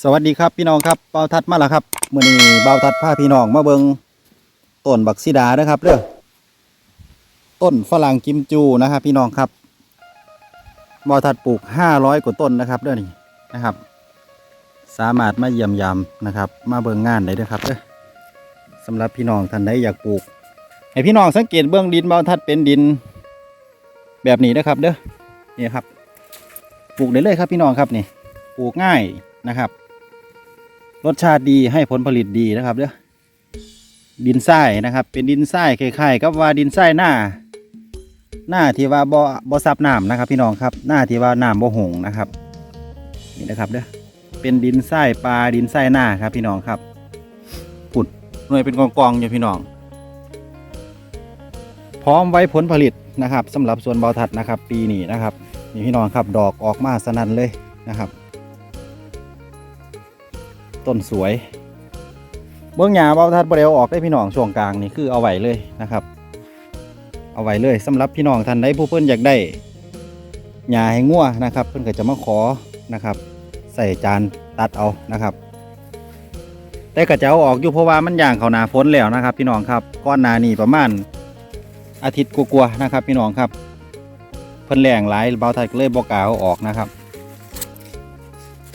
สวัสดีครับพี่น้องครับเบาทัดมาแล้วครับมื่อนี้เบาทัดพาพี่น้องมาเบิงต้นบักซีดาเด้อครับเด้อต้นฝรั่งกิมจูนะครับ พี่น้องครับเบาทัดปลูกห้าร้อยกว่าต้นนะครับเด้อนี่นะครับ สามารถมาเยี่ยมยามนะครับ มาเบิงงานได้ด้อครับเด้อสำหรับพี่น้องท่านใดอยากปลูก ให้พี่น้องสังเกตเบื้องดินเบาทัดเป็นดิน แบบนี้นะครับ เด้อนี่ครับ ปลูกได้เลยครับพี่น้องครับนี่ปลูกง่ายนะครับ รสชาติดีให้ผลผลิตดีนะครับเด้อดินทรายนะครับ เป็นดินทรายคล้ายๆกับว่าดินทรายหน้า หน้าที่ว่าบ่บ่ซับน้ำนะครับ พี่น้องครับหน้าที่ว่าน้ำบ่หงนะครับ นี่นะครับเด้อเป็นดินทรายปลาดินทรายหน้าครับ พี่น้องครับผุดหน่วยเป็นกองๆอยู่พี่น้อง พร้อมไว้ผลผลิตนะครับสำหรับส่วนเบาทัดนะครับ ปีนี้นะครับนี่พี่น้องครับ ดอกออกมาสนั่นเลยนะครับ ต้นสวย เบื้องหญ้าเบาทัดบริเวออกได้พี่น้องช่วงกลางนี่คือเอาไว้เลยนะครับ เอาไว้เลยสำหรับพี่น้องท่านใดผู้เพิ่นอยากได้หญ้าให้งัวนะครับ เพิ่นก็จะมาขอนะครับ ใส่จานตัดเอานะครับแต่ก็จะเอาออกอยู่เพราะว่ามันย่างเขานาฝนแล้วนะครับ พี่น้องครับก้อนนานี่ประมาณอาทิตย์กลัวๆนะครับ พี่น้องครับ เพิ่นแรงหลายเบาทัดเลยบอกกล้าเอาออกนะครับ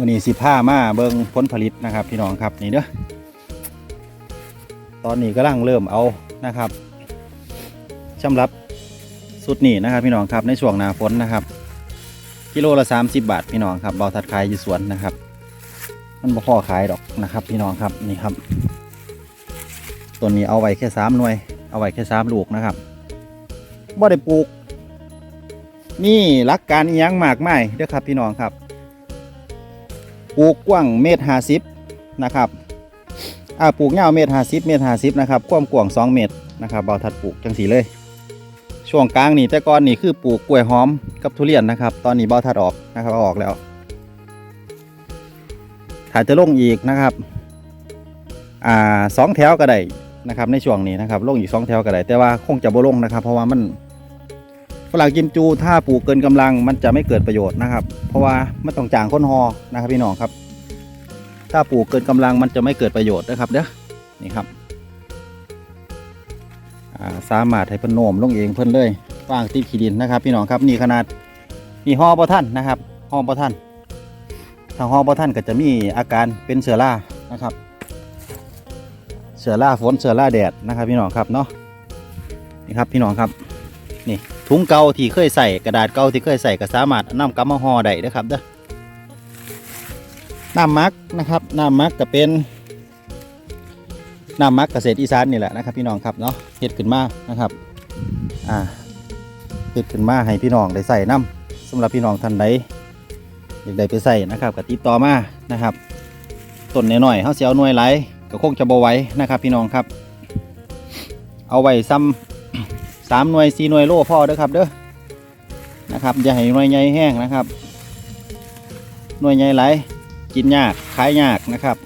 มื่อนี้สิผ้ามาเบิงผลผลิตนะครับ พี่น้องครับนี่เด้อตอนนี้กำลังเริ่มเอานะครับสำหรับสุดนี้นะครับ พี่น้องครับในช่วงหนาฝนนะครับ กิโลละ 30 บาทพี่น้องครับเบาทัดขายอยู่สวนนะครับ มันบ่พอขายดอกนะครับ พี่น้องครับนี่ครับต้นนี้เอาไว้แค่สามหน่วย เอาไว้แค่สามลูกนะครับบ่ได้ปลูกนี่หลักการเอียงมากไม่เด้อครับพี่น้องครับ ปลูกกว้างเมตรห้าสิบนะครับอ่าปลูกยาเมตรห้าสิบเมตรห้าสิบนะครับความกว้างสองเมตรนะครับเบาทัดปลูกจังสีเลย ช่วงกลางนี่แต่ก่อนนี่คือปลูกกล้วยหอมกับทุเรียนนะครับ ตอนนี้เบาทัดออกนะครับอออกแล้วถ้าจะลงอีกนะครับอ่าสองแถวก็ได้นะครับในช่วงนี้นะครับลงอีกสองแถวก็ได้แต่ว่าคงจะบ่ลงนะครับ เพราะว่ามัน ฝรั่งกิมจูถ้าปลูกเกินกำลังมันจะไม่เกิดประโยชน์นะครับ เพราะว่าไมันต้องจ่างค้นหอนะครับพี่น้องครับ ถ้าปลูกเกินกำลังมันจะไม่เกิดประโยชน์นะครับเด้อนี่ครับาสามารถให้เพิ่นโน้มลงเองเพิ่นเลยฟางติดขี้ดินนะครับ พี่น้องครับนี่ขนาดนี่ห่อบ่ท่านนะครับห่อบ่ท่านถ้าห่อบ่ท่านก็จะมีอาการเป็นเสือรานะครับ เสือราฝนเสือราแดดนะครับ พี่น้องครับเนาะนี่ครับพี่น้องครับนี่ ถุงเก่าที่เคยใส่กระดาษเก่าที่เคยใส่ก็สามารถนำกลับมาห่อได้นะครับเด้อน้ำมักนะครับน้ำมักก็เป็นน้ำมักเกษตรอีสานนี่แหละนะครับ พี่น้องครับเนาะเฮ็ดขึ้นมานะครับอ่าเฮ็ดขึ้นมาให้พี่น้องได้ใส่น้ำสำหรับพี่น้องท่านใดอยากได้ไปใส่นะครับก็ติดต่อมานะครับต้นน้อยๆเขาเสียเอาหน่วยไหลายก็คงจะบ่ไหวนะครับ พี่น้องครับ เอาไว้ซ้ำ สามหน่วยสี่หน่วยโล่พ่อเด้อครับเด้อนะครับอย่าให้หน่วยใหญ่แห้งนะครับ หน่วยใหญ่ไหลกินยากขายยากนะครับ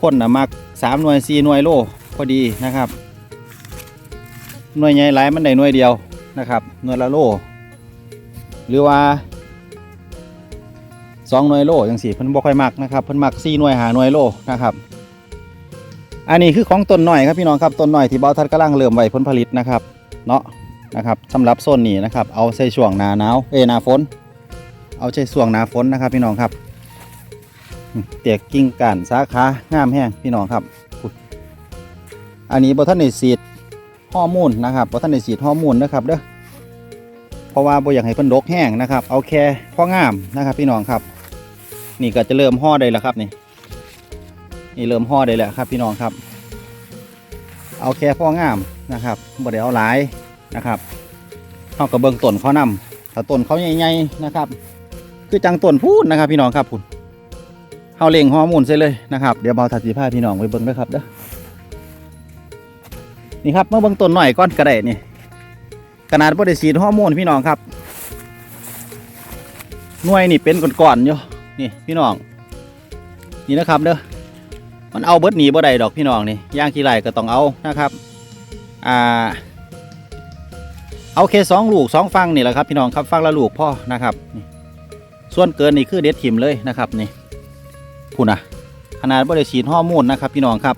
คนนะมักสามหน่วยสี่หน่วยโลพอดีนะครับ หน่วยใหญ่ไหลมันได้หน่วยเดียวนะครับหน่วยละโล หรือว่าสองหน่วยโลจังสี่เพิ่นบ่ค่อยมักนะครับเพิ่นมักสี่หน่วยหาหน่วยโลนะครับ อันนี้คือของต้นหน่อยครับพี่น้องครับต้นหน่อยที่เบาทัดกำลังเริ่มไว้ผลผลิตนะครับ เนาะนะครับสำหรับโซนนี้นะครับ เอาใส่ช่วงหนาหนาวเอหนาฝน เอาใส่ช่วงหนาฝนนะครับพี่น้องครับเตียกกิ่งก้านสาขางามแห้งพี่น้องครับ อันนี้บท่านในสีดฮอร์โมนะครับบท่านในสีดฮอร์โมนะครับเด้อเพราะว่าบ่อยากให้เพิ่นดกแห้งนะครับ เอาแค่พ่องามนะครับ พี่น้องครับ นี่ก็จะเริ่มห่อได้แล้วครับนี่นี่เริ่มห่อได้แล้วครับ พี่น้องครับ เอาแค่พ่องามนะครับบ่ได้เอาหลายนะครับเอากระเบื้องต้นเขานำถ้าต้นเขาใหญ่ๆนะครับ คือจังต้นพูดนะครับ พี่น้องครับพุ่นเอาเล่งฮอร์โมนใส่เลยนะครับเดี๋ยวเบาถัดสีผ้าพี่น้องไปเบิ้งด้วยครับเด้อนี่ครับเมื่อเบิ้งต้นหน่อยก้อนกระไดนี่ขนาดบ่ได้ฉีดฮอร์โมนพี่น้องครับหน่วยนี่เป็นก้อนๆอยู่นี่พี่น้องนี่นะครับเด้อ มันเอาเบิดหนีบ่ได้ดอกพี่น้องนี่ย่างกี่ไรก็ต้องเอานะครับอ่าเอาแค่สองลูกสองฟังนี่แหละครับพี่น้องครับฟังละลูกพ่อนะครับส่วนเกินนี่คือเด็ดถิ่มเลยนะครับนี่พูนะขนาดบ่ได้ฉีดฮอร์โมนนะครับพี่น้องครับ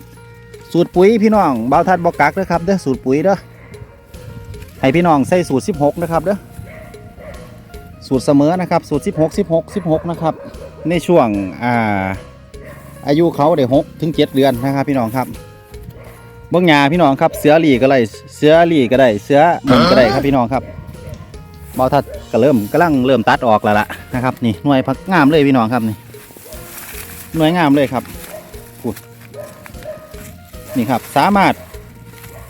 สูตรปุ๋ยพี่น้องเบาทัดบอกกักเด้อครับเด้อสูตรปุ๋ยเด้อให้พี่น้องใส่สูตร 16 นะครับเด้อสูตรเสมอนะครับสูตร 16 16 16 นะครับ ในช่วงอ่า อายุเขาได้6ถึง7เดือนนะครับพี่น้องครับเบื้องหญ้าพี่น้องครับ เสือหลีก็ได้เสือหลีก็ได้เสือหมุนก็ได้ครับพี่น้องครับเบาทัดก็เริ่มกำลังเริ่มตัดออกแล้วล่ะนะครับนี่หน่วยพักงามเลยพี่น้องครับนี่หน่วยงามเลยครับนี่ครับสามารถ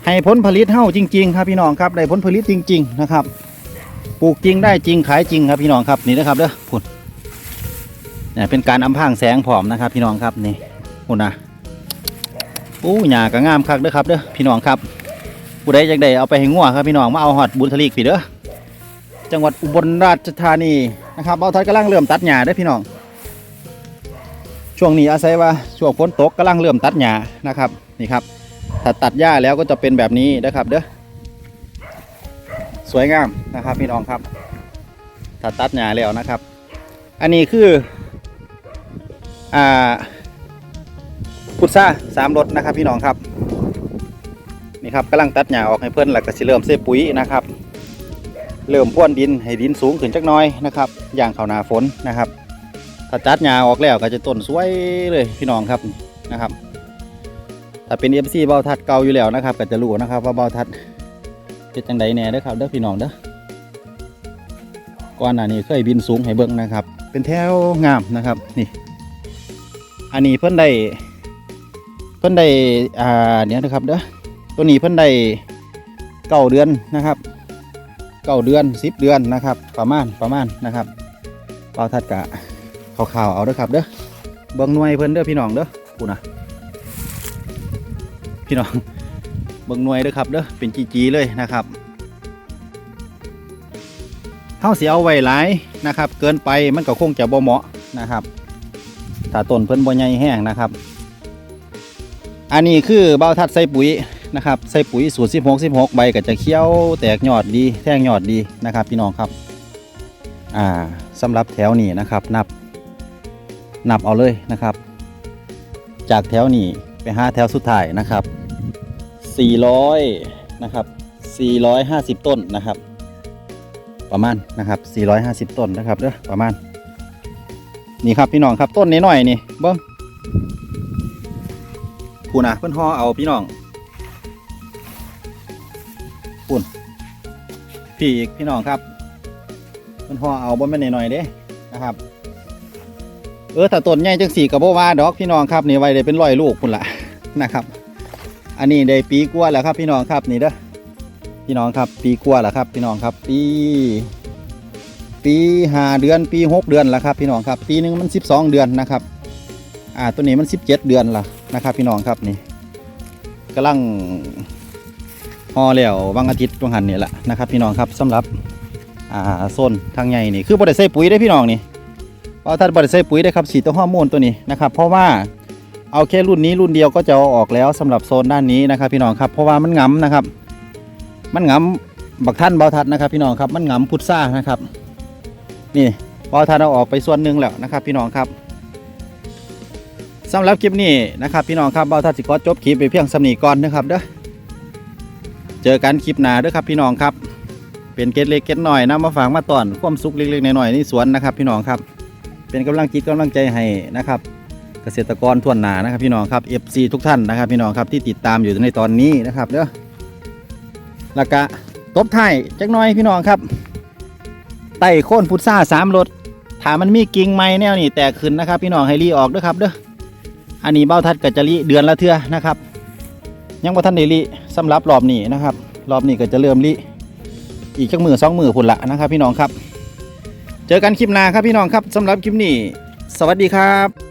ให้ผลผลิตเท่าจริง ๆ ครับพี่น้องครับได้ผลผลิตจริง ๆ นะครับ ปลูกจริงได้จริงขายจริงครับพี่น้องครับนี่นะครับเด้อพุ่น เนี่ยเป็นการอำพางแสงผอมนะครับ พี่น้องครับนี่พุ่นนะอู้หญ้าก็งามคักเด้อครับเด้อพี่น้องครับผู้ใดอยากได้เอาไปให้งัวครับพี่น้องมาเอาหอดบุญทลีกพี่เด้อจังหวัดอุบลราชธานีนะครับเอาทัดกำลังเริ่มตัดหญ้าเด้อพี่น้อง ช่วงนี้อาศัยว่าช่วงฝนตกกำลังเริ่มตัดหญ้านะครับนี่ครับถ้าตัดหญ้าแล้วก็จะเป็นแบบนี้นะครับเด้อสวยงามนะครับพี่น้องครับถ้าตัดหญ้าแล้วนะครับ อันนี้คือ อ่าพุทราสามรสนะครับพี่น้องครับนี่ครับกำลังตัดหญ้าออกให้เพื่อนแล้วก็สิเริ่มเสปุ๋ยนะครับเริ่มพ่วนดินให้ดินสูงขึ้นจักน้อยนะครับอย่างเข้านาฝนนะครับ ถ้าจัดหญ้าออกแล้วก็จะต้นสวยเลยพี่น้องครับนะครับ ถ้าเป็น FC เบาทัดเก่าอยู่แล้วนะครับ ก็จะรู้นะครับ ว่าเบาทัดเป็นจังใดแน่เด้อครับเด้อพี่น้องเด้อก่อนหน้านี้เคยบินสูงให้เบิ่งนะครับ เป็นแถวงามนะครับนี่ อันนี้เพิ่นได้เพิ่นได้อ่าเนี่ยนะครับเด้อตัวนี้เพิ่นได้เก้าเดือนนะครับเก้าเดือนสิบเดือนนะครับ ประมาณประมาณนะครับเบาทัดกะข่าวๆเอาเด้อครับเด้อเบิ่งหน่วยเพิ่นเด้อพี่น้องเด้อกูนะพี่น้องเบิ่งหน่วยเด้อครับเด้อเป็นจีๆเลยนะครับเฮาเสิเอาไว้หลายนะครับ เกินไปมันก็คงจะบ่เหมาะนะครับ ถ้าต้นเพิ่นบ่ใหญ่แห้งนะครับ อันนี้คือเบ้าทัดใส่ปุ๋ยนะครับใส่ปุ๋ยสูตร16 16 ใบก็จะเขี้ยวแตกยอดดี แท่งยอดดีนะครับพี่น้องครับอ่าสำหรับแถวนี้นะครับนับนับเอาเลยนะครับ จากแถวนี้ไปหาแถวสุดท้ายนะครับ 400นะครับ450 ต้นนะครับ ประมาณนะครับ450 ต้นนะครับเด้อประมาณ นี่ครับพี่น้องครับต้นนี้หน่อยๆนี่เบิ้งพูนะเพิ่อนห่อเอาพี่น้องปุ่นพี่อีกพี่น้องครับ เพิ่อนห่อเอาบ่แม่นหน่อยๆเด้นะครับ เออถ้าต้นใหญ่จังสี่กับโบว่าดอกพี่น้องครับนี่ไว้ได้เป็นร้อยลูกพุ่นละนะครับ อันนี้ได้ปีกว่าแล้วครับ พี่น้องครับนี่เด้อพี่น้องครับ ปีกว่าแล้วครับ พี่น้องครับ ปี ปีหาเดือนปีหกเดือนล้วครับพี่น้องครับ ปีหนึ่งมันสิบสองเดือนนะครับ อ่าตัวนี้มันสิบเจ็ดเดือนละนะครับพี่น้องครับนี่กำลังห่อแล้ววันอาทิตย์ตรงหันนี่แหละนะครับ พี่น้องครับสำหรับอ่าโซนทางใหญ่นี่คือบริใส่ปุ๋ยได้พี่น้องนี่เพราะท่าบริใส่ปุ๋ยได้ครับฉีดตัวฮอร์โมนตัวนี้นะครับ เพราะว่าเอาแค่รุ่นนี้รุ่นเดียวก็จะออกแล้วสำหรับโซนด้านนี้นะครับ พี่น้องครับเพราะว่ามันงํนะครับ มันงํบักท่านเบาทัดนะครับ พี่น้องครับมันงํพุทรานะครับ นี่เบาทัดเอาออกไปส่วนหนึ่งแล้วนะครับ พี่น้องครับสำหรับคลิปนี้นะครับพี่น้องครับเบาทัดสิขอจบคลิปไปเพียงสำนีก่อนนะครับเด้อเจอกันคลิปหน้าเด้อครับพี่น้องครับเป็นเกล็ดเล็กเกล็ดหน่อยนะมาฝากมาตอนความสุขเล็กๆหน่อยๆนี่สวนนะครับ พี่น้องครับ เป็นกำลังจิตกำลังใจให้นะครับ เกษตรกรทั่วหนานะครับ พี่น้องครับ FC ทุกท่านนะครับ พี่น้องครับที่ติดตามอยู่ในตอนนี้นะครับเด้อแล้วก็ตบท้ายจักหน่อยพี่น้องครับ ต้โค่นพุทราสามรถถามมันมีกิ่งไม้แนวนี่แตกขึ้นนะครับ พี่น้องให้รีออกด้อครับเด้ออันนี้เบ้าทัดกับจะรีเดือนละเทื่อนะครับ ยังบ่ท่านได้รีสำหรับรอบนี้นะครับ รอบนี้ก็จะเริ่มรีอีกจักมือสองมือพุ่นละนะครับ พี่น้องครับ เจอกันคลิปหน้าครับพี่น้องครับสำหรับคลิปนี้ สวัสดีครับ